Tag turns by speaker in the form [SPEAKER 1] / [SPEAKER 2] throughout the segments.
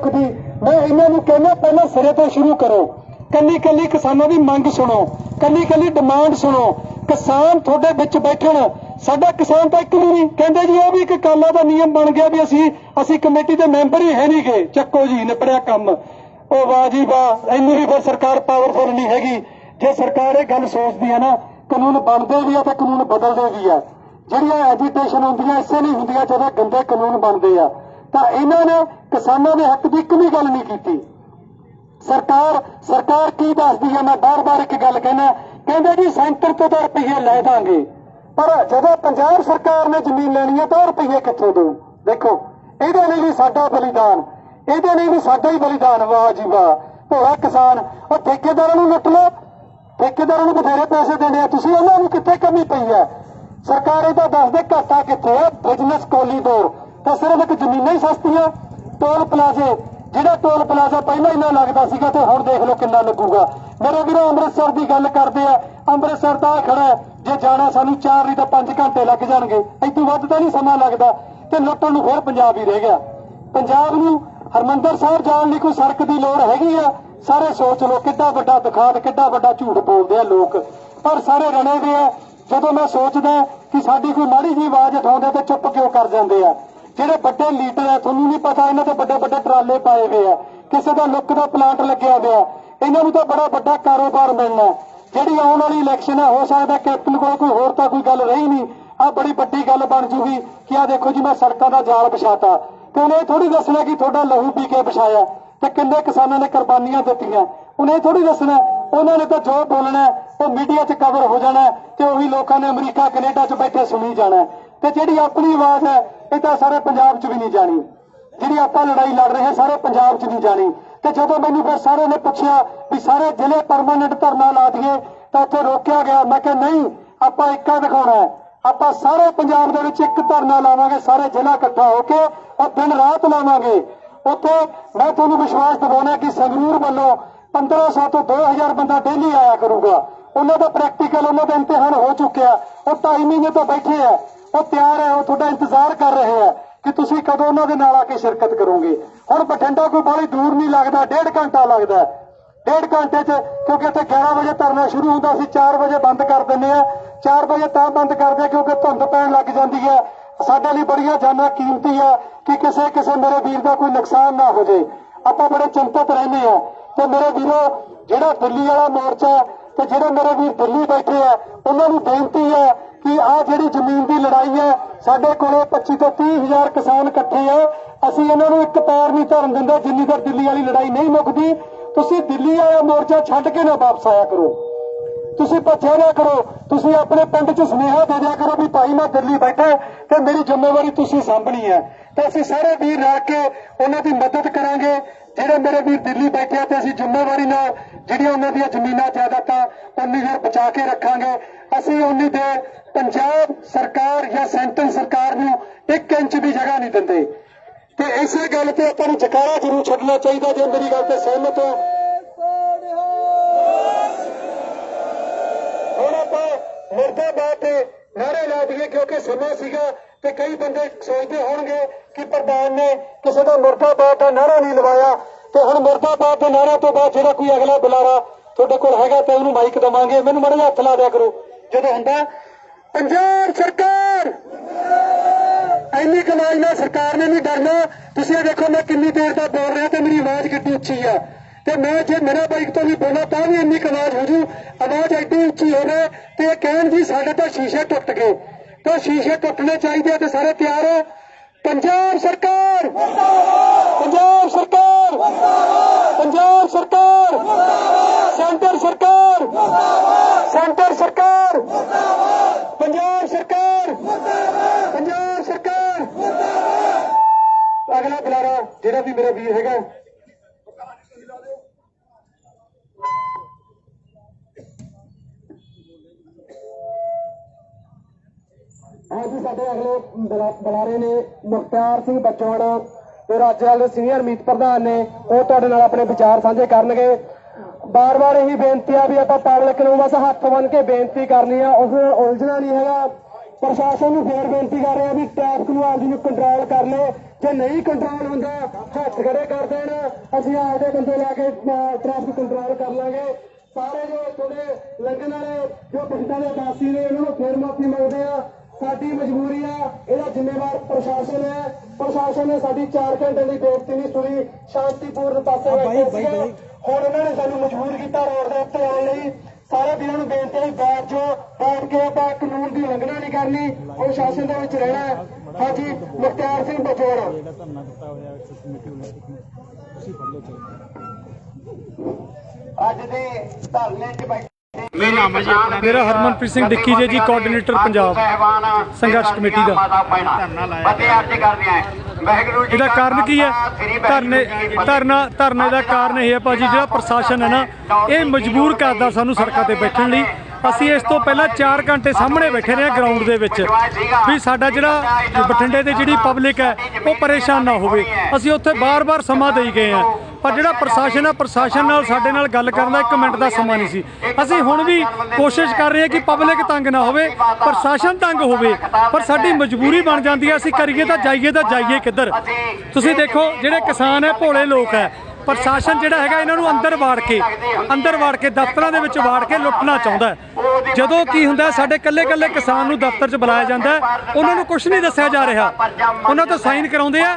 [SPEAKER 1] ਚੁੱਕਦੀ ਮੈਂ ਇਹਨਾਂ ਨੂੰ ਕਹਿੰਦਾ, ਪਹਿਲਾਂ ਸਿਰੇ ਤੋਂ ਸ਼ੁਰੂ ਕਰੋ। ਕੱਲੀ ਕੱਲੀ ਕਿਸਾਨਾਂ ਦੀ ਮੰਗ ਸੁਣੋ। ਕੱਲੀ ਕੱਲੀ ਡਿਮਾਂਡ ਸੁਣੋ। ਕਿਸਾਨ ਤੁਹਾਡੇ ਵਿੱਚ ਬੈਠਣ। ਸਾਡਾ ਕਿਸਾਨ ਤਾਂ ਇੱਕ ਵੀ ਨਹੀਂ। ਕਹਿੰਦੇ ਜੀ ਉਹ ਵੀ ਇੱਕ ਕਾਲਾ ਦਾ ਨਿਯਮ ਬਣ ਗਿਆ ਵੀ ਅਸੀਂ ਅਸੀਂ ਕਮੇਟੀ ਦੇ ਮੈਂਬਰ ਹੀ ਹੈ ਨਹੀਂ ਗੇ। ਚੱਕੋ ਜੀ, ਨਿਪੜਿਆ ਕੰਮ। ਉਹ ਵਾਹ ਜੀ ਵਾਹ, ਇੰਨੀ ਵੀ ਫਿਰ ਸਰਕਾਰ ਪਾਵਰਫੁਲ ਨਹੀਂ ਹੈਗੀ। ਜੇ ਸਰਕਾਰ ਇਹ ਗੱਲ ਸੋਚਦੀ ਹੈ ਨਾ, ਕਾਨੂੰਨ ਬਣਦੇ ਵੀ ਆ ਤੇ ਕਾਨੂੰਨ ਬਦਲਦੇ ਵੀ ਆ। ਜਿਹੜੀਆਂ ਐਜੀਟੇਸ਼ਨ ਹੁੰਦੀਆਂ, ਇਸੇ ਨਹੀਂ ਹੁੰਦੀਆਂ, ਜਦੋਂ ਗੰਦੇ ਕਾਨੂੰਨ ਬਣਦੇ ਆ। ਤਾਂ ਇਹਨਾਂ ਨੇ ਕਿਸਾਨਾਂ ਦੇ ਹੱਕ ਦੀ ਇੱਕ ਵੀ ਗੱਲ ਨਹੀਂ ਕੀਤੀ। ਸਰਕਾਰ ਸਰਕਾਰ ਕੀ ਦੱਸਦੀ ਹੈ? ਮੈਂ ਬਾਰ-ਬਾਰ ਇੱਕ ਗੱਲ ਕਹਿਣਾ ਕਹਿੰਦੇ ਜੀ, ਸੈਂਟਰ ਤੋਂ ਤਾਂ ਰੁਪਈਏ ਲੈ ਦਾਂਗੇ। ਪਰ ਜਦੋਂ ਪੰਜਾਬ ਸਰਕਾਰ ਨੇ ਜ਼ਮੀਨ ਲੈਣੀ ਹੈ, ਤਾਂ ਉਹ ਕਿੱਥੋਂ ਦੇਊ? ਦੇਖੋ, ਇਹਦੇ ਲਈ ਵੀ ਸਾਡਾ ਬਲੀਦਾਨ, ਇਹਦੇ ਲਈ ਵੀ ਸਾਡਾ ਹੀ ਬਲੀਦਾਨ, ਵਾਹ ਜੀ ਵਾਹ। ਭੋਲਾ ਕਿਸਾਨ, ਉਹ ਠੇਕੇਦਾਰਾਂ ਨੂੰ ਲੁੱਟ ਲਓ। ਠੇਕੇਦਾਰਾਂ ਨੂੰ ਬਥੇਰੇ ਪੈਸੇ ਦੇਣੇ ਆ। ਤੁਸੀਂ ਉਹਨਾਂ ਨੂੰ ਕਿੱਥੇ ਕਮੀ ਪਈ ਹੈ? ਸਰਕਾਰ ਇਹ ਤਾਂ ਦੱਸਦੇ ਘਾਟਾ ਕਿੱਥੇ ਹੈ? ਬਿਜ਼ਨਸ ਕੋਲੀਡੋਰ ਤਾਂ ਸਿਰਫ ਇੱਕ ਜ਼ਮੀਨਾਂ ਹੀ ਸਸਤੀਆਂ। ਟੋਲ ਪਲਾਜ਼ੇ, ਜਿਹੜਾ ਟੋਲ ਪਲਾਜ਼ਾ ਪਹਿਲਾਂ ਇੰਨਾ ਲੱਗਦਾ ਸੀਗਾ ਤੇ ਹੁਣ ਦੇਖ ਲਓ ਕਿੰਨਾ ਲੱਗੂਗਾ। ਮੇਰੇ ਵੀਰੋ, ਅੰਮ੍ਰਿਤਸਰ ਦੀ ਗੱਲ ਕਰਦੇ ਆ। ਅੰਮ੍ਰਿਤਸਰ ਤਾਂ ਖੜਾ ਜੇ ਜਾਣਾ ਸਾਨੂੰ 4 ਨਹੀਂ ਤਾਂ 5 ਘੰਟੇ ਲੱਗ ਜਾਣਗੇ। ਇਦੋਂ ਵੱਧ ਤਾਂ ਨਹੀਂ ਸਮਾਂ ਲੱਗਦਾ ਤੇ ਲੁੱਟਣ ਨੂੰ ਫਿਰ ਪੰਜਾਬ ਹੀ ਰਹਿ ਗਿਆ। ਪੰਜਾਬ ਨੂੰ ਹਰਮੰਦਰ ਸਾਹਿਬ ਜਾਣ ਲਈ ਕੋਈ ਸੜਕ ਦੀ ਲੋੜ ਹੈਗੀ ਆ? ਸਾਰੇ ਸੋਚ ਲੋ ਕਿੱਡਾ ਵੱਡਾ ਦਿਖਾਤ, ਕਿੱਡਾ ਵੱਡਾ ਝੂਠ ਬੋਲਦੇ ਆ ਲੋਕ। ਪਰ ਸਾਰੇ ਰਣੇ ਦੇ ਆ। ਜਦੋਂ ਮੈਂ ਸੋਚਦਾ ਕਿ ਸਾਡੀ ਕੋਈ ਮਾੜੀ ਜੀ ਆਵਾਜ਼ ਉਠਾਉਂਦੇ ਤੇ ਚੁੱਪ ਕਿਉਂ ਕਰ ਜਾਂਦੇ ਆ? ਜਿਹੜੇ ਵੱਡੇ ਲੀਡਰ ਆ, ਤੁਹਾਨੂੰ ਨਹੀਂ ਪਤਾ, ਇਹਨਾਂ ਤੇ ਵੱਡੇ ਵੱਡੇ ਟਰਾਲੇ ਪਾਏ ਹੋਏ ਆ। ਕਿਸੇ ਦਾ ਲੁੱਕ ਦਾ ਪਲਾਂਟ ਲੱਗਿਆ ਹੋਇਆ। ਇਹਨਾਂ ਨੂੰ ਤਾਂ ਬੜਾ ਵੱਡਾ ਕਾਰੋਬਾਰ ਮਿਲਣਾ। ਜਿਹੜੀ ਆਉਣ ਵਾਲੀ ਇਲੈਕਸ਼ਨ ਹੈ ਹੋ ਸਕਦਾ ਕੈਪਟਨ ਕੋਲ ਕੋਈ ਹੋਰ ਤਾਂ ਕੋਈ ਗੱਲ ਰਹੀ ਨਹੀਂ। ਆ ਬੜੀ ਵੱਡੀ ਗੱਲ ਬਣ ਜੂਗੀ ਕਿ ਆ ਦੇਖੋ ਜੀ, ਮੈਂ ਸੜਕਾਂ ਦਾ ਜਾਲ ਵਿਛਾਤਾ। ਤੇ ਉਹਨੇ ਥੋੜੀ ਦੱਸਣਾ ਕਿ ਤੁਹਾਡਾ ਲਹੂ ਪੀ ਕੇ ਵਿਛਾਇਆ। ਤੇ ਕਿੰਨੇ ਕਿਸਾਨਾਂ ਨੇ ਕੁਰਬਾਨੀਆਂ ਦਿੱਤੀਆਂ। ਉਹਨੇ ਥੋੜੀ ਦੱਸਣਾ। ਉਹਨਾਂ ਨੇ ਤਾਂ ਜੋ ਬੋਲਣਾ ਉਹ ਮੀਡੀਆ 'ਚ ਕਵਰ ਹੋ ਜਾਣਾ ਤੇ ਉਹੀ ਲੋਕਾਂ ਨੇ ਅਮਰੀਕਾ, ਕੈਨੇਡਾ 'ਚ ਬੈਠੇ ਸੁਣੀ ਜਾਣਾ ਤੇ ਜਿਹੜੀ ਆਪਣੀ ਆਵਾਜ਼ ਹੈ, ਇਹ ਤਾਂ ਸਾਰੇ ਪੰਜਾਬ 'ਚ ਵੀ ਨਹੀਂ ਜਾਣੀ। ਜਿਹੜੀ ਆਪਾਂ ਲੜਾਈ ਲੜ ਰਹੇ ਹਾਂ, ਸਾਰੇ ਪੰਜਾਬ 'ਚ ਨਹੀਂ ਜਾਣੀ। ਤੇ ਜਦੋਂ ਮੈਨੂੰ ਫਿਰ ਸਾਰੇ ਨੇ ਪੁੱਛਿਆ ਵੀ ਸਾਰੇ ਜ਼ਿਲ੍ਹੇ ਪਰਮਾਨੈਂਟ ਧਰਨਾ ਲਾ ਦਈਏ, ਤਾਂ ਉੱਥੇ ਰੋਕਿਆ ਗਿਆ। ਮੈਂ ਕਿਹਾ, ਨਹੀਂ, ਆਪਾਂ ਇੱਕਾ ਦਿਖਾਉਣਾ ਆਪਾਂ ਸਾਰੇ ਪੰਜਾਬ ਦੇ ਵਿੱਚ ਇੱਕ ਧਰਨਾ ਲਾਵਾਂਗੇ, ਸਾਰੇ ਜ਼ਿਲ੍ਹਾ ਇਕੱਠਾ ਹੋ ਕੇ ਔਰ ਦਿਨ ਰਾਤ ਲਾਵਾਂਗੇ। ਉੱਥੇ ਮੈਂ ਤੁਹਾਨੂੰ ਵਿਸ਼ਵਾਸ ਦਿਵਾਉਣਾ ਕਿ ਸੰਗਰੂਰ ਵੱਲੋਂ 1500 ਤੋਂ 2000 ਬੰਦਾ ਡੇਲੀ ਆਇਆ ਕਰੂਗਾ। ਉਹਨਾਂ ਦਾ ਪ੍ਰੈਕਟੀਕਲ ਉਹਨਾਂ ਦਾ ਇਮਤਿਹਾਨ ਹੋ ਚੁੱਕਿਆ ਉਹ ਢਾਈ ਮਹੀਨੇ ਤੋਂ ਬੈਠੇ ਆ ਉਹ ਤਿਆਰ ਹੈ, ਉਹ ਤੁਹਾਡਾ ਇੰਤਜ਼ਾਰ ਕਰ ਰਹੇ ਆ ਕਿ ਤੁਸੀਂ ਕਦੋਂ ਉਹਨਾਂ ਦੇ ਨਾਲ ਆ ਕੇ ਸ਼ਿਰਕਤ ਕਰੋਗੇ। ਹੁਣ ਬਠਿੰਡਾ ਕੋਈ ਬੜੀ ਦੂਰ ਨਹੀਂ ਲੱਗਦਾ, ਡੇਢ ਘੰਟਾ ਲੱਗਦਾ ਡੇਢ ਘੰਟੇ 'ਚ, ਕਿਉਂਕਿ ਇੱਥੇ 11 ਵਜੇ ਧਰਨਾ ਸ਼ੁਰੂ ਹੁੰਦਾ ਸੀ 4 ਵਜੇ ਬੰਦ ਕਰ ਦਿੰਦੇ ਆ 4 ਵਜੇ ਤਾਂ ਬੰਦ ਕਰਦੇ ਕਿਉਂਕਿ ਧੁੰਦ ਪੈਣ ਲੱਗ ਜਾਂਦੀ ਹੈ। ਸਾਡੇ ਲਈ ਬੜੀਆਂ ਜਾਨਾਂ ਕੀਮਤੀ ਆ ਕਿ ਕਿਸੇ ਕਿਸੇ ਮੇਰੇ ਵੀਰ ਦਾ ਕੋਈ ਨੁਕਸਾਨ ਨਾ ਹੋ ਜਾਏ। ਆਪਾਂ ਬੜੇ ਚਿੰਤਤ ਰਹਿੰਦੇ ਆ ਤੇ ਮੇਰੇ ਵੀਰੋ, ਜਿਹੜਾ ਦਿੱਲੀ ਵਾਲਾ ਮੋਰਚਾ ਤੇ ਜਿਹੜੇ ਮੇਰੇ ਵੀਰ ਦਿੱਲੀ ਬੈਠੇ ਆ, ਉਹਨਾਂ ਨੂੰ ਬੇਨਤੀ ਹੈ ਕਿ ਆਹ ਜਿਹੜੀ ਜ਼ਮੀਨ ਦੀ ਲੜਾਈ ਹੈ, ਸਾਡੇ ਕੋਲੇ 25 ਤੋਂ 30 ਹਜ਼ਾਰ ਕਿਸਾਨ ਇਕੱਠੇ ਆ। ਅਸੀਂ ਇਹਨਾਂ ਨੂੰ ਇੱਕ ਪੈਰ ਨਹੀਂ ਧਰਨ ਦਿੰਦੇ, ਜਿੰਨੀ ਤੱਕ ਦਿੱਲੀ ਵਾਲੀ ਲੜਾਈ ਨਹੀਂ ਮੁੱਕਦੀ। ਤੁਸੀਂ ਦਿੱਲੀ ਵਾਲਾ ਮੋਰਚਾ ਛੱਡ ਕੇ ਨਾ ਵਾਪਸ ਆਇਆ ਕਰੋ। ਤੁਸੀਂ ਭੱਜਿਆ ਨਾ ਕਰੋ। ਤੁਸੀਂ ਆਪਣੇ ਪਿੰਡ 'ਚ ਸੁਨੇਹਾ ਦੇ ਦਿਆ ਕਰੋ ਵੀ ਭਾਈ ਮੈਂ ਦਿੱਲੀ ਬੈਠਾ ਤੇ ਮੇਰੀ ਜ਼ਿੰਮੇਵਾਰੀ ਤੁਸੀਂ ਸਾਂਭਣੀ ਹੈ। ਤੇ ਅਸੀਂ ਸਾਰੇ ਵੀਰ ਰਲ ਕੇ ਉਹਨਾਂ ਦੀ ਮਦਦ ਕਰਾਂਗੇ। ਜਿਹੜੇ ਮੇਰੇ ਵੀਰ ਦਿੱਲੀ ਬੈਠੇ ਆ ਤੇ ਅਸੀਂ ਜ਼ਿੰਮੇਵਾਰੀ ਨਾਲ ਜਿਹੜੀਆਂ ਉਹਨਾਂ ਦੀਆਂ ਜ਼ਮੀਨਾਂ ਜਾਇਦਾਦਾਂ ਉਨੀ ਦੇਰ ਬਚਾ ਕੇ ਰੱਖਾਂਗੇ। ਅਸੀਂ ਉਨੀ ਦੇ ਪੰਜਾਬ ਸਰਕਾਰ ਜਾਂ ਸੈਂਟਰ ਸਰਕਾਰ ਨੂੰ 1 ਇੰਚ ਵੀ ਜਗ੍ਹਾ ਨਹੀਂ ਦਿੰਦੇ। ਤੇ ਇਸੇ ਗੱਲ ਤੇ ਆਪਾਂ ਨੂੰ ਜਕਾਰਾ ਜ਼ਰੂਰ ਛੱਡਣਾ ਚਾਹੀਦਾ ਜੇ ਮੇਰੀ ਗੱਲ ਤੇ ਸਹਿਮਤ ਹੋ। ਹੁਣ ਆਪਾਂ ਮੁਰਦਾਬਾਦ ਤੇ ਨਾਰੇ ਲਾ ਦਈਏ ਕਿਉਂਕਿ ਸਮਾਂ ਸੀਗਾ ਤੇ ਕਈ ਬੰਦੇ ਸੋਚਦੇ ਹੋਣਗੇ ਕਿ ਪ੍ਰਧਾਨ ਨੇ ਕਿਸੇ ਦਾ ਮੁਰਦਾਬਾਦ ਦਾ ਨਾਰਾ ਨਹੀਂ ਲਵਾਇਆ ਤੇ ਹੁਣ ਮੁਰਦਾਬਾਦ ਦੇ ਨਾਰਾ ਤੋਂ ਬਾਅਦ ਜਿਹੜਾ ਕੋਈ ਅਗਲਾ ਬੁਲਾਰਾ ਤੁਹਾਡੇ ਕੋਲ ਹੈਗਾ ਤੇ ਉਹਨੂੰ ਮਾਈਕ ਦਵਾਂਗੇ। ਮੈਨੂੰ ਮਾੜਾ ਹੱਥ ਲਾ ਦਿਆ ਕਰੋ। ਜਦੋਂ ਹੁੰਦਾ, ਪੰਜਾਬ ਸਰਕਾਰ! ਇੰਨੀ ਕਮਾਈ ਨਾਲ ਸਰਕਾਰ ਨੇ ਨਹੀਂ ਡਰਨਾ। ਤੁਸੀਂ ਇਹ ਦੇਖੋ, ਮੈਂ ਕਿੰਨੀ ਦੇਰ ਦਾ ਬੋਲ ਰਿਹਾ ਤੇ ਮੇਰੀ ਆਵਾਜ਼ ਕਿੰਨੀ ਉੱਚੀ ਆ। ਤੇ ਮੈਂ ਜੇ ਮੇਰਾ ਬਾਈਕ ਤੋਂ ਵੀ ਬੋਲਾਂ, ਤਾਂ ਵੀ ਇੰਨੀ ਕੁ ਆਵਾਜ਼ ਹੋ ਜੂ। ਆਵਾਜ਼ ਐਡੀ ਉੱਚੀ ਹੋਵੇ ਤੇ ਇਹ ਕਹਿਣ ਜੀ ਸਾਡੇ ਤਾਂ ਸ਼ੀਸ਼ੇ ਟੁੱਟ ਗਏ। ਤਾਂ ਸ਼ੀਸ਼ੇ ਟੁੱਟਣੇ ਚਾਹੀਦੇ ਆ ਤੇ ਸਾਰੇ ਤਿਆਰ ਹੋ ਪੰਜਾਬ ਸਰਕਾਰ! ਪੰਜਾਬ ਸਰਕਾਰ! ਪੰਜਾਬ ਸਰਕਾਰ! ਸੈਂਟਰ ਸਰਕਾਰ! ਸੈਂਟਰ ਸਰਕਾਰ! ਪੰਜਾਬ ਸਰਕਾਰ! ਪੰਜਾਬ ਸਰਕਾਰ! ਅਗਲਾ ਬੁਲਾਰਾ ਜਿਹੜਾ ਵੀ ਮੇਰਾ ਵੀਰ ਹੈਗਾ ਅੱਜ ਸਾਡੇ ਅਗਲੇ ਬੁਲਾਰੇ ਨੇ ਮੁਖਤਾਰ ਸਿੰਘ ਬਚੋਣ ਤੇ ਰਾਜੇਵਾਲ ਦੇ ਸੀਨੀਅਰ ਮੀਤ ਪ੍ਰਧਾਨ ਨੇ ਉਹ ਤੁਹਾਡੇ ਨਾਲ ਆਪਣੇ ਵਿਚਾਰ ਸਾਂਝੇ ਕਰਨਗੇ। ਬਾਰ-ਬਾਰ ਇਹੀ ਬੇਨਤੀ ਆ ਵੀ ਆਪਾਂ ਪਬਲਿਕ ਨੂੰ ਬਸ ਹੱਥ ਬੰਨ ਕੇ ਬੇਨਤੀ ਕਰਨੀ ਆ ਉਸ ਉਲਝਣਾ ਨਹੀਂ ਹੈਗਾ। ਪ੍ਰਸ਼ਾਸਨ ਨੂੰ ਫੇਰ ਬੇਨਤੀ ਕਰ ਰਹੇ ਆ ਵੀ ਟ੍ਰੈਫਿਕ ਨੂੰ ਆਪਦੀ ਨੂੰ ਕੰਟਰੋਲ ਕਰ ਲਏ ਜੇ ਨਹੀਂ ਕੰਟਰੋਲ ਹੁੰਦਾ, ਹੱਥ ਖੜੇ ਕਰ ਦੇਣ। ਅਸੀਂ ਆਪਦੇ ਬੰਦੇ ਲਾ ਕੇ ਟ੍ਰੈਫਿਕ ਕੰਟਰੋਲ ਕਰ ਲਾਂਗੇ। ਸਾਰੇ ਜੋ ਤੁਹਾਡੇ ਲੰਘਣ ਵਾਲੇ, ਜੋ ਪਿੰਡਾਂ ਦੇ ਵਾਸੀ ਨੇ, ਉਹਨਾਂ ਨੂੰ ਫੇਰ ਮਾਫੀ ਮੰਗਦੇ ਆ। ਸਾਡੀ ਮਜਬੂਰੀ ਆ ਇਹਦਾ ਜ਼ਿੰਮੇਵਾਰ ਪ੍ਰਸ਼ਾਸਨ ਹੈ। ਪ੍ਰਸ਼ਾਸਨ ਨੇ ਸਾਡੀ 4 ਘੰਟੇ ਦੀ ਬੇਨਤੀ ਨਹੀਂ ਸੁਣੀ ਸ਼ਾਂਤੀਪੂਰਨ ਪਾਸੇ ਬੈਠੇ ਹੁਣ ਇਹਨਾਂ ਨੇ ਸਾਨੂੰ ਮਜਬੂਰ ਕੀਤਾ ਰੋਡ ਦੇ ਉੱਤੇ ਆਉਣ ਲਈ। ਸਾਰੇ ਵੀਰਾਂ ਨੂੰ ਬੇਨਤੀ ਹੈ ਬੈਠ ਜਾਓ। ਬੈਠ ਕੇ ਆਪਾਂ ਕਾਨੂੰਨ ਦੀ ਉਲੰਘਣਾ ਨਹੀਂ ਕਰਨੀ ਅਨੁਸ਼ਾਸਨ ਦੇ ਵਿੱਚ ਰਹਿਣਾ ਹੈ। ਹਾਂਜੀ ਮੁਖਤਿਆਰ ਸਿੰਘ ਬਚੋੜ
[SPEAKER 2] ਜਿਹੜਾ ਧਰਨਾ ਦਿੱਤਾ ਹੋਇਆ ਐਕਸੈਸ ਕਮੇਟੀ ਵੱਲੋਂ ਤੁਸੀਂ ਪੜ੍ਹ ਲਓ ਚਲੋ
[SPEAKER 1] ਅੱਜ ਦੇ ਧਰਨੇ 'ਚ
[SPEAKER 3] ਮੇਰਾ ਨਾਮ ਹੈ ਜੀ ਆਪਣਾ
[SPEAKER 2] ਮੇਰਾ ਹਰਮਨਪ੍ਰੀਤ ਸਿੰਘ ਡਿੱਕੀ ਜੀ, ਜੀ, ਕੋਆਰਡੀਨੇਟਰ ਪੰਜਾਬ, ਸੰਘਰਸ਼ ਕਮੇਟੀ ਦਾ। ਇਹਦਾ ਕਾਰਨ ਕੀ ਹੈ ਧਰਨੇ। ਧਰਨਾ ਧਰਨੇ ਦਾ ਕਾਰਨ ਇਹ ਹੈ ਭਾਜੀ ਜਿਹੜਾ ਪ੍ਰਸ਼ਾਸਨ ਹੈ ਨਾ ਇਹ ਮਜਬੂਰ ਕਰਦਾ ਸਾਨੂੰ ਸੜਕਾਂ ਤੇ ਬੈਠਣ ਲਈ ਅਸੀਂ ਇਸ ਤੋਂ ਪਹਿਲਾਂ 4 ਘੰਟੇ ਸਾਹਮਣੇ ਬੈਠੇ ਰਹੇ ਗਰਾਊਂਡ ਦੇ ਵਿੱਚ ਵੀ ਸਾਡਾ ਜਿਹੜਾ ਬਠਿੰਡੇ ਦੀ ਜਿਹੜੀ ਪਬਲਿਕ ਹੈ, ਉਹ ਪਰੇਸ਼ਾਨ ਨਾ ਹੋਵੇ। ਅਸੀਂ ਉੱਥੇ ਬਾਰ-ਬਾਰ ਸਮਾਂ ਦੇਈ ਗਏ ਆ ਪਰ ਜਿਹੜਾ ਪ੍ਰਸ਼ਾਸਨ ਹੈ ਪ੍ਰਸ਼ਾਸਨ ਨਾਲ ਸਾਡੇ ਨਾਲ ਗੱਲ ਕਰਨ ਦਾ 1 ਮਿੰਟ ਦਾ ਸਮਾਂ ਨਹੀਂ ਸੀ। ਅਸੀਂ ਹੁਣ ਵੀ ਕੋਸ਼ਿਸ਼ ਕਰ ਰਹੇ ਹਾਂ ਕਿ ਪਬਲਿਕ ਤੰਗ ਨਾ ਹੋਵੇ, ਪ੍ਰਸ਼ਾਸਨ ਤੰਗ ਹੋਵੇ, ਪਰ ਸਾਡੀ ਮਜਬੂਰੀ ਬਣ ਜਾਂਦੀ ਹੈ। ਅਸੀਂ ਕਰੀਏ ਤਾਂ ਜਾਈਏ ਤਾਂ ਜਾਈਏ ਕਿੱਧਰ? ਤੁਸੀਂ ਦੇਖੋ, ਜਿਹੜੇ ਕਿਸਾਨ ਹੈ, ਭੋਲੇ ਲੋਕ ਹੈ ਪ੍ਰਸ਼ਾਸਨ ਜਿਹੜਾ ਹੈਗਾ ਇਹਨਾਂ ਨੂੰ ਅੰਦਰ ਵਾੜ ਕੇ, ਅੰਦਰ ਵਾੜ ਕੇ, ਦਫ਼ਤਰਾਂ ਦੇ ਵਿੱਚ ਵਾੜ ਕੇ ਲੁੱਟਣਾ ਚਾਹੁੰਦਾ ਜਦੋਂ ਕੀ ਹੁੰਦਾ ਸਾਡੇ ਕੱਲੇ ਕੱਲੇ ਕਿਸਾਨ ਨੂੰ ਦਫ਼ਤਰ 'ਚ ਬੁਲਾਇਆ ਜਾਂਦਾ ਉਹਨਾਂ ਨੂੰ ਕੁਝ ਨਹੀਂ ਦੱਸਿਆ ਜਾ ਰਿਹਾ। ਉਹਨਾਂ ਤੋਂ ਸਾਈਨ ਕਰਾਉਂਦੇ ਆ।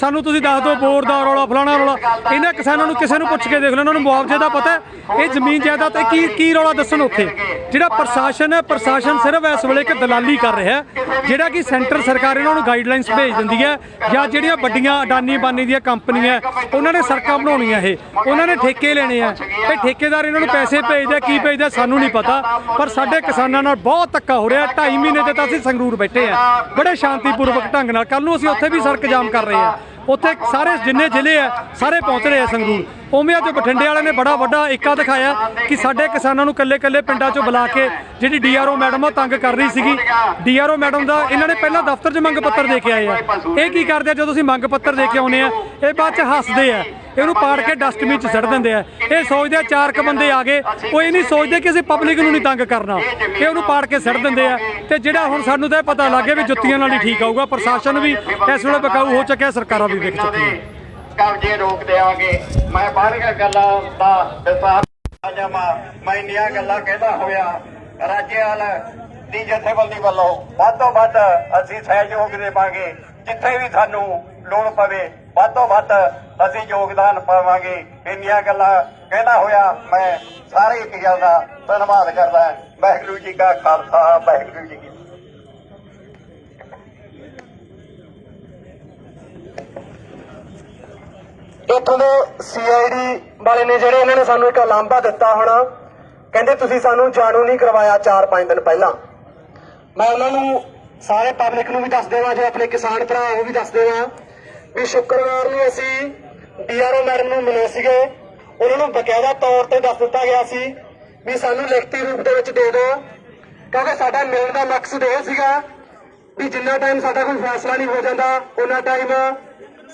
[SPEAKER 2] ਸਾਨੂੰ ਤੁਸੀਂ ਦੱਸ ਦਿਓ ਬੋਰ ਦਾ ਰੌਲਾ, ਫਲਾਣਾ ਰੌਲਾ। ਇਹਨਾਂ ਕਿਸਾਨਾਂ ਨੂੰ ਕਿਸੇ ਨੂੰ ਪੁੱਛ ਕੇ ਦੇਖ ਲਓ। ਇਹਨਾਂ ਨੂੰ ਮੁਆਵਜ਼ੇ ਦਾ ਪਤਾ ਇਹ ਜ਼ਮੀਨ ਜਾਇਦਾਦ ਤੇ ਕੀ ਕੀ ਰੌਲਾ ਦੱਸਣ ਉੱਥੇ? ਜਿਹੜਾ ਪ੍ਰਸ਼ਾਸਨ ਹੈ, ਪ੍ਰਸ਼ਾਸਨ ਸਿਰਫ ਇਸ ਵੇਲੇ ਇੱਕ ਦਲਾਲੀ ਕਰ ਰਿਹਾ ਜਿਹੜਾ ਕਿ ਸੈਂਟਰ ਸਰਕਾਰ ਇਹਨਾਂ ਨੂੰ ਗਾਈਡਲਾਈਨਸ ਭੇਜ ਦਿੰਦੀ ਹੈ ਜਾਂ ਜਿਹੜੀਆਂ ਵੱਡੀਆਂ ਅਡਾਨੀ ਬਾਨੀ ਦੀਆਂ ਕੰਪਨੀਆਂ ਉਹਨਾਂ ਨੇ ਸਰਕਾਰ ਸੜਕਾਂ ਬਣਾਉਣੀਆਂ ਇਹ। ਉਹਨਾਂ ਨੇ ਠੇਕੇ ਲੈਣੇ ਆ। ਇਹ ਠੇਕੇਦਾਰ ਇਹਨਾਂ ਨੂੰ ਪੈਸੇ ਭੇਜਦੇ ਆ, ਕੀ ਭੇਜਦੇ ਸਾਨੂੰ ਨਹੀਂ ਪਤਾ। ਪਰ ਸਾਡੇ ਕਿਸਾਨਾਂ ਨਾਲ ਬਹੁਤ ਧੱਕਾ ਹੋ ਰਿਹਾ। 2.5 ਮਹੀਨੇ ਤੇ ਤਾਂ ਅਸੀਂ ਸੰਗਰੂਰ ਬੈਠੇ ਆ। ਬੜੇ ਸ਼ਾਂਤੀਪੂਰਵਕ ਢੰਗ ਨਾਲ। ਕੱਲ ਨੂੰ ਅਸੀਂ ਉੱਥੇ ਵੀ ਸੜਕ ਜਾਮ ਕਰ ਰਹੇ ਆ। ਉੱਥੇ ਸਾਰੇ ਜਿੰਨੇ ਜ਼ਿਲ੍ਹੇ ਆ ਸਾਰੇ ਪਹੁੰਚ ਰਹੇ ਆ ਸੰਗਰੂਰ। ਉਵੇਂ ਅੱਜ ਬਠਿੰਡੇ ਵਾਲਿਆਂ ਨੇ ਬੜਾ ਵੱਡਾ ਏਕਾ ਦਿਖਾਇਆ ਕਿ ਸਾਡੇ ਕਿਸਾਨਾਂ ਨੂੰ ਕੱਲੇ-ਕੱਲੇ ਪਿੰਡਾਂ 'ਚੋਂ ਬੁਲਾ ਕੇ ਜਿਹੜੀ ਡੀਆਰਓ ਮੈਡਮ ਉਹ ਤੰਗ ਕਰ ਰਹੀ ਸੀਗੀ। ਡੀਆਰਓ ਮੈਡਮ ਦਾ ਇਹਨਾਂ ਨੇ ਪਹਿਲਾਂ ਦਫ਼ਤਰ 'ਚ ਮੰਗ ਪੱਤਰ ਦੇ ਕੇ ਆਏ ਆ। ਇਹ ਕੀ ਕਰਦੇ ਆ? ਜਦੋਂ ਅਸੀਂ ਮੰਗ ਪੱਤਰ ਦੇ ਕੇ ਆਉਨੇ ਆ ਇਹ ਬਾਅਦ 'ਚ ਹੱਸਦੇ ਆ। ਇਹਨੂੰ ਪਾੜ ਕੇ ਡਸਟਬਿਨ 'ਚ ਸੱਟ ਦਿੰਦੇ ਆ। ਇਹ ਸੋਚਦੇ ਆ ਚਾਰ ਕ ਬੰਦੇ ਆ ਗਏ। ਉਹ ਇਹ ਨਹੀਂ ਸੋਚਦੇ ਕਿ ਅਸੀਂ ਪਬਲਿਕ ਨੂੰ ਨਹੀਂ ਤੰਗ ਕਰਨਾ। ਇਹ ਉਹਨੂੰ ਪਾੜ ਕੇ ਸੱਟ ਦਿੰਦੇ ਆ। ਤੇ ਜਿਹੜਾ ਹੁਣ ਸਾਨੂੰ ਤਾਂ ਇਹ ਪਤਾ ਲੱਗ ਗਿਆ ਵੀ ਜੁੱਤੀਆਂ ਨਾਲ ਹੀ ਠੀਕ ਆਊਗਾ। ਪ੍ਰਸ਼ਾਸਨ ਵੀ ਇਸ ਵੇਲੇ ਬਕਾਊ ਹੋ ਚੁੱਕਿਆ, ਸਰਕਾਰਾਂ ਵੀ ਵਿਕ ਚੁੱਕੀਆਂ।
[SPEAKER 3] ਕਬਜ਼ੇ ਰੋਕ ਦੇਵਾਂਗੇ ਮੈਂ ਬਾਹਰੀਆਂ ਗੱਲਾਂ ਦਾ ਵਿਸਾਰ ਜਾਵਾਂ। ਮੈਂ ਇੰਨੀਆਂ ਗੱਲਾਂ ਕਹਿੰਦਾ ਹੋਇਆ ਰਾਜੇਵਾਲ ਦੀ ਜਥੇਬੰਦੀ ਵੱਲੋਂ। ਵੱਧ ਤੋਂ ਵੱਧ ਅਸੀਂ ਸਹਿਯੋਗ ਦੇਵਾਂਗੇ, ਜਿੱਥੇ ਵੀ ਸਾਨੂੰ ਲੋੜ ਪਵੇ, ਵੱਧ ਤੋਂ ਵੱਧ ਅਸੀਂ ਯੋਗਦਾਨ ਪਾਵਾਂਗੇ। ਇੰਨੀਆਂ ਗੱਲਾਂ ਕਹਿੰਦਾ ਹੋਇਆ ਮੈਂ ਸਾਰੇ ਵੀਰਾਂ ਦਾ ਧੰਨਵਾਦ ਕਰਦਾ। ਵਾਹਿਗੁਰੂ ਜੀ ਕਾ ਖਾਲਸਾ, ਵਾਹਿਗੁਰੂ ਜੀ ਕੀ ਫਤਿਹ।
[SPEAKER 1] ਦੇ ਸੀਆਈਡੀ ਵਾਲੇ ਨੇ ਜਿਹੜੇ ਇਹਨਾਂ ਨੇ ਸਾਨੂੰ ਇੱਕ ਲਾਂਭਾ ਦਿੱਤਾ ਹੋਣਾ, ਕਹਿੰਦੇ ਤੁਸੀਂ ਸਾਨੂੰ ਜਾਣੂ ਨਹੀਂ ਕਰਵਾਇਆ 4-5 ਦਿਨ ਪਹਿਲਾਂ। ਮੈਂ ਉਹਨਾਂ ਨੂੰ ਸਾਰੇ ਪਬਲਿਕ ਨੂੰ ਵੀ ਦੱਸ ਦੇਵਾਂ, ਜੋ ਆਪਣੇ ਕਿਸਾਨ ਭਰਾ ਉਹ ਵੀ ਦੱਸ ਦੇਵਾਂ। ਵੀ ਸ਼ੁੱਕਰਵਾਰ ਨੂੰ ਅਸੀਂ ਡੀਆਰਓ ਮੈਡਮ ਨੂੰ ਮਿਲੇ ਸੀਗੇ। ਉਹਨਾਂ ਨੂੰ ਬਕਾਇਦਾ ਤੌਰ ਤੇ ਦੱਸ ਦਿੱਤਾ ਗਿਆ ਸੀ ਵੀ ਸਾਨੂੰ ਲਿਖਤੀ ਰੂਪ ਦੇ ਵਿੱਚ ਦੇ ਦਿਓ, ਕਿਉਂਕਿ ਸਾਡਾ ਮਿਲਣ ਦਾ ਮਕਸਦ ਇਹ ਸੀਗਾ ਵੀ ਜਿੰਨਾ ਟਾਈਮ ਸਾਡਾ ਕੋਈ ਫੈਸਲਾ ਨਹੀਂ ਹੋ ਜਾਂਦਾ ਉਹਨਾਂ ਟਾਈਮ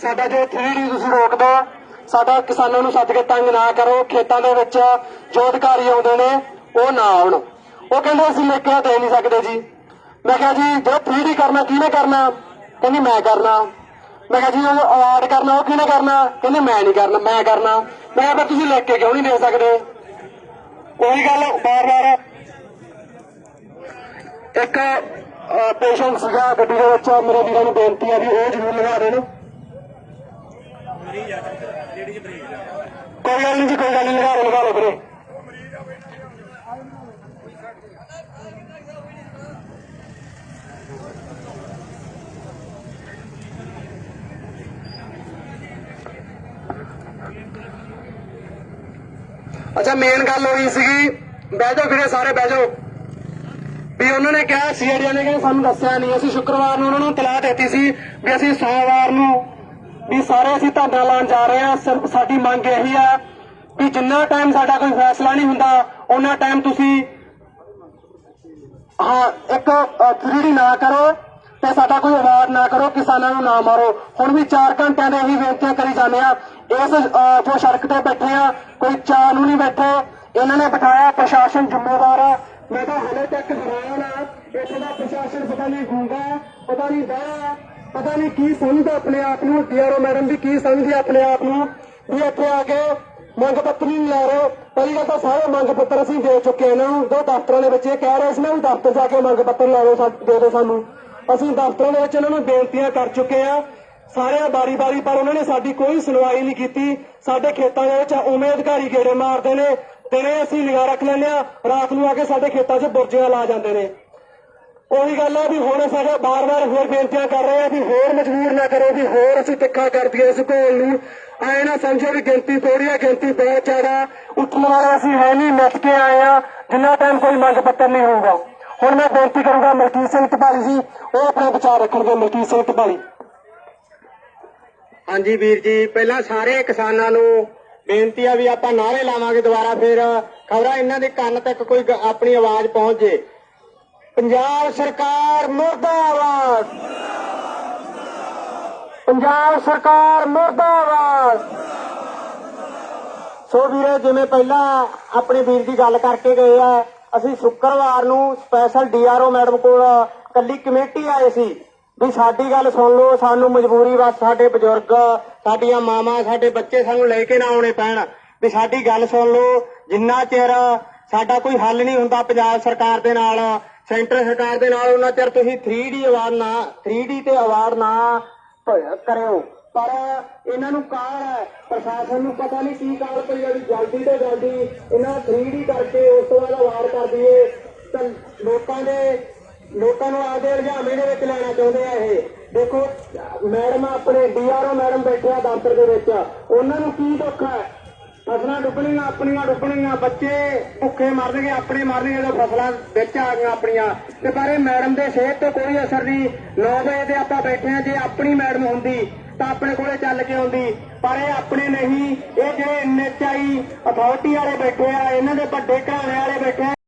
[SPEAKER 1] ਸਾਡਾ ਜੋ 3D ਤੁਸੀਂ ਰੋਕ ਦਿਓ ਸਾਡਾ ਕਿਸਾਨਾਂ ਨੂੰ ਸੱਦ ਕੇ ਤੰਗ ਨਾ ਕਰੋ, ਖੇਤਾਂ ਦੇ ਵਿੱਚ ਜੋ ਅਧਿਕਾਰੀ ਆਉਂਦੇ ਨੇ, ਉਹ ਨਾ ਆਉਣ। ਉਹ ਕਹਿੰਦੇ ਅਸੀਂ ਲਿਖਿਆ ਦੇ ਨਹੀਂ ਸਕਦੇ ਜੀ। ਮੈਂ ਕਿਹਾ ਜੀ ਜੋ 3D ਕਰਨਾ, ਕਿਹਨੇ ਕਰਨਾ? ਕਹਿੰਦੀ ਮੈਂ ਕਰਨਾ। ਮੈਂ ਕਿਹਾ ਜੀ, ਉਹ ਅਵਾਰਡ ਕਰਨਾ, ਉਹ ਕਿਹਨੇ ਕਰਨਾ? ਕਹਿੰਦੇ ਮੈਂ ਨਹੀਂ ਕਰਨਾ, ਮੈਂ ਕਰਨਾ। ਮੈਂ ਕਿਹਾ ਤੁਸੀਂ ਲਿਖ ਕੇ ਕਿਉਂ ਨਹੀਂ ਦੇ ਸਕਦੇ? ਕੋਈ ਗੱਲ ਬਾਰ-ਬਾਰ। ਇੱਕ ਪੇਸ਼ੈਂਟ ਸੀਗਾ ਗੱਡੀ ਦੇ ਵਿੱਚ। ਮੇਰੇ ਵੀਰਾਂ ਨੂੰ ਬੇਨਤੀ ਆ ਵੀ ਉਹ ਜ਼ਰੂਰ ਲਗਾ ਦੇਣ। ਕੋਈ ਗੱਲ ਨਹੀਂ ਜੀ, ਕੋਈ ਗੱਲ ਨਹੀਂ ਲਗਾ ਲਓ ਲਗਾ ਲਓ ਵੀਰੇ। ਅੱਛਾ ਮੇਨ ਗੱਲ ਹੋਈ ਸੀਗੀ। ਬਹਿ ਜਾਓ ਵੀਰੇ ਸਾਰੇ, ਬਹਿ ਜਾਓ। ਵੀ ਉਹਨਾਂ ਨੇ ਕਿਹਾ, ਸੀਆਈਡੀ ਨੇ ਕਿ ਸਾਨੂੰ ਦੱਸਿਆ ਨਹੀਂ ਅਸੀਂ ਸ਼ੁੱਕਰਵਾਰ ਨੂੰ ਉਹਨਾਂ ਨੂੰ ਤਲਾਹ ਦਿੱਤੀ ਸੀ ਵੀ ਅਸੀਂ ਸੋਮਵਾਰ ਨੂੰ ਵੀ ਸਾਰੇ ਅਸੀਂ ਧਰਨਾ ਲਾਉਣ ਜਾ ਰਹੇ ਹਾਂ। ਸਿਰਫ ਸਾਡੀ ਮੰਗ ਇਹੀ ਆ ਵੀ ਜਿੰਨਾ ਟਾਈਮ ਸਾਡਾ ਕੋਈ ਫੈਸਲਾ ਨਹੀਂ ਹੁੰਦਾ ਉਹਨਾਂ ਟਾਈਮ ਤੁਸੀਂ ਹਾਂ, ਇੱਕ 3D ਨਾ ਕਰੋ ਤੇ ਸਾਡਾ ਕੋਈ ਆਵਾਜ਼ ਨਾ ਕਰੋ, ਕਿਸਾਨਾਂ ਨੂੰ ਨਾ ਮਾਰੋ। ਹੁਣ ਵੀ 4 ਘੰਟਿਆਂ ਦੇ ਇਹੀ ਬੇਨਤੀਆਂ ਕਰੀ ਜਾਂਦੇ ਆ ਇਸ ਜੋ ਸੜਕ ਤੇ ਬੈਠੇ ਆ, ਕੋਈ ਚਾਹ ਨੂੰ ਨਹੀਂ ਬੈਠੇ। ਇਹਨਾਂ ਨੇ ਬਿਠਾਇਆ ਪ੍ਰਸ਼ਾਸਨ ਜ਼ਿੰਮੇਵਾਰ ਆ। ਮੈਂ ਤਾਂ ਹਲੇ ਤੱਕ ਹੈਰਾਨ ਆ। ਇੱਥੇ ਦਾ ਪ੍ਰਸ਼ਾਸਨ ਪਤਾ ਨਹੀਂ ਗੂੰਗਾ ਪਤਾ ਨਹੀਂ ਬਹਿਆ ਪਤਾ ਨਹੀਂ ਕੀ ਸਮਝਦਾ ਆਪਣੇ ਆਪ ਨੂੰ। ਡੀਆਰਓ ਮੈਡਮ ਵੀ ਕੀ ਸਮਝਦੀ ਆਪਣੇ ਆਪ ਨੂੰ। ਵੀ ਇੱਥੇ ਆ ਕੇ ਮੰਗ ਪੱਤਰ ਨਹੀਂ ਲੈ ਰਹੇ। ਪਹਿਲੀ ਗੱਲ ਤਾਂ ਸਾਰੇ ਮੰਗ ਪੱਤਰ ਅਸੀਂ ਦੇ ਚੁੱਕੇ ਇਹਨਾਂ ਨੂੰ। ਦੋ ਦਫ਼ਤਰਾਂ ਦੇ ਵਿੱਚ ਇਹ ਕਹਿ ਰਹੇ ਸੀ ਨਾ ਵੀ ਦਫ਼ਤਰ ਜਾ ਕੇ ਮੰਗ ਪੱਤਰ ਲੈ ਲਓ ਦੇ ਦਿਓ ਸਾਨੂੰ। ਅਸੀਂ ਦਫ਼ਤਰਾਂ ਦੇ ਵਿੱਚ ਇਹਨਾਂ ਨੂੰ ਬੇਨਤੀਆਂ ਕਰ ਚੁੱਕੇ ਆ ਸਾਰਿਆਂ ਬਾਰੀ-ਬਾਰੀ ਪਰ ਉਹਨਾਂ ਨੇ ਸਾਡੀ ਕੋਈ ਸੁਣਵਾਈ ਨਹੀਂ ਕੀਤੀ। ਸਾਡੇ ਖੇਤਾਂ ਦੇ ਵਿੱਚ ਉਵੇਂ ਅਧਿਕਾਰੀ ਗੇੜੇ ਮਾਰਦੇ ਨੇ। ਦਿਨੇ ਅਸੀਂ ਨਿਗਾਹ ਰੱਖ ਲੈਂਦੇ ਆ ਰਾਤ ਨੂੰ ਆ ਕੇ ਸਾਡੇ ਖੇਤਾਂ 'ਚ ਬੁਰਜੀਆਂ ਲਾ ਜਾਂਦੇ ਨੇ। ਉਹੀ ਗੱਲ ਹੈ ਵੀ ਹੁਣ ਸਾਡੇ ਬਾਰ-ਬਾਰ ਹੋਰ ਬੇਨਤੀਆਂ ਕਰ ਰਹੇ ਆ ਵੀ ਹੋਰ ਮਜਬੂਰ ਨਾ ਕਰੋ, ਵੀ ਹੋਰ ਅਸੀਂ ਤਿੱਖਾ ਕਰ ਦਈਏ ਇਸ ਘੋਲ ਨੂੰ। ਆਏ ਨਾ ਸਮਝੋ ਵੀ ਗਿਣਤੀ ਥੋੜੀ ਆ ਗਿਣਤੀ ਬਹੁਤ ਜ਼ਿਆਦਾ ਉੱਠਣ ਵਾਲੇ ਅਸੀਂ ਹੈ ਨਹੀਂ ਨੱਚ ਕੇ ਆਏ ਆ ਜਿੰਨਾ ਟਾਈਮ ਕੋਈ ਮੰਗ ਪੱਤਰ ਨਹੀਂ ਹੋਊਗਾ। ਹੁਣ ਮੈਂ ਬੇਨਤੀ ਕਰੂੰਗਾ ਮਲਕੀਤ ਸਿੰਘ ਢਪਾਲੀ ਜੀ, ਉਹ ਆਪਣਾ ਵਿਚਾਰ ਰੱਖਣਗੇ ਮਲਕੀਤ ਸਿੰਘ ਢਪਾਲੀ
[SPEAKER 2] ਹਾਂਜੀ ਵੀਰ ਜੀ, ਪਹਿਲਾਂ ਸਾਰੇ ਕਿਸਾਨਾਂ ਨੂੰ ਬੇਨਤੀ ਆ ਵੀ ਆਪਾਂ ਨਾਰੇ ਲਾਵਾਂਗੇ ਦੁਬਾਰਾ ਫਿਰ। ਖਬਰਾਂ ਇਹਨਾਂ ਦੇ ਕੰਨ ਤੱਕ ਕੋਈ ਆਪਣੀ ਆਵਾਜ਼ ਪਹੁੰਚ ਜੇ। ਪੰਜਾਬ ਸਰਕਾਰ ਮੁਰਦਾਬਾਦ। ਪੰਜਾਬ ਸਰਕਾਰ ਮੁਰਦਾਬਾਦ। ਸੋ ਵੀਰੇ, ਜਿਵੇਂ ਪਹਿਲਾਂ ਆਪਣੇ ਵੀਰ ਦੀ ਗੱਲ ਕਰਕੇ ਗਏ ਆ, ਅਸੀਂ ਸ਼ੁੱਕਰਵਾਰ ਨੂੰ ਸਪੈਸ਼ਲ ਡੀਆਰਓ ਮੈਡਮ ਕੋਲ ਕੱਲੀ ਕਮੇਟੀ ਆਏ ਸੀ। ਵੀ ਸਾਡੀ ਗੱਲ ਸੁਣ ਲਓ, ਸਾਨੂੰ ਮਜਬੂਰੀ ਬਸ ਸਾਡੇ ਬਜ਼ੁਰਗ, ਸਾਡੀਆਂ ਮਾਵਾਂ, ਸਾਡੇ ਬੱਚੇ ਸਾਨੂੰ ਲੈ ਕੇ ਨਾ ਆਉਣੇ ਪੈਣ। ਵੀ ਸਾਡੀ ਗੱਲ ਸੁਣ ਲਓ, ਜਿੰਨਾ ਚਿਰ ਸਾਡਾ ਕੋਈ ਹੱਲ ਨਹੀਂ ਹੁੰਦਾ ਪੰਜਾਬ ਸਰਕਾਰ ਦੇ ਨਾਲ, ਸੈਂਟਰ ਸਰਕਾਰ ਦੇ ਨਾਲ, ਉਹਨਾਂ ਚਿਰ ਤੁਸੀਂ 3D ਅਵਾਰਡ ਨਾ 3D ਤੇ ਅਵਾਰਡ ਨਾ ਕਰਿਓ। ਪਰ ਇਹਨਾਂ ਨੂੰ ਕਾਲ ਹੈ, ਪ੍ਰਸ਼ਾਸਨ ਨੂੰ ਪਤਾ ਨਹੀਂ ਕੀ ਕਾਲ ਪਈ ਹੈ ਵੀ ਜਲਦੀ ਤੋਂ ਜਲਦੀ ਇਹਨਾਂ 3D ਕਰਕੇ ਉਸ ਤੋਂ ਬਾਅਦ ਅਵਾਰਡ ਕਰ ਦਈਏ। ਲੋਕਾਂ ਦੇ ਲੋਕਾਂ ਨੂੰ ਆਪਦੇ ਰੁਝਾਵੇਂ ਦੇ ਵਿੱਚ ਲੈਣਾ ਚਾਹੁੰਦੇ ਆ ਇਹ। ਦੇਖੋ, ਮੈਡਮ ਆਪਣੇ ਡੀਆਰਓ ਮੈਡਮ ਬੈਠੇ ਆ ਦਫ਼ਤਰ ਦੇ ਵਿੱਚ। ਉਹਨਾਂ ਨੂੰ ਕੀ ਦੁੱਖ ਹੈ? ਫਸਲਾਂ ਡੁੱਬਣੀਆਂ, ਆਪਣੀਆਂ ਡੁੱਬਣੀਆਂ, ਬੱਚੇ ਭੁੱਖੇ ਮਰਨਗੇ, ਆਪਣੇ ਮਰਨਗੇ ਜਦੋਂ ਫਸਲਾਂ ਵਿੱਚ ਆ ਗਈਆਂ ਆਪਣੀਆਂ। ਤੇ ਪਰ ਇਹ ਮੈਡਮ ਦੇ ਸਿਹਤ ਤੇ ਕੋਈ ਅਸਰ ਨਹੀਂ। 9 ਵਜੇ ਦੇ ਆਪਾਂ ਬੈਠੇ ਆ, ਜੇ ਆਪਣੀ ਮੈਡਮ ਹੁੰਦੀ, ਤਾਂ ਆਪਣੇ ਕੋਲੇ ਚੱਲ ਕੇ ਆਉਂਦੀ। ਪਰ ਇਹ ਆਪਣੇ ਨਹੀਂ। ਇਹ ਜਿਹੜੇ ਐਨਐਚਆਈ ਅਥਾਰਟੀ ਵਾਲੇ ਬੈਠੇ ਆ, ਇਹਨਾਂ ਦੇ ਵੱਡੇ ਘਰਾਣੇ ਵਾਲੇ ਬੈਠੇ ਆ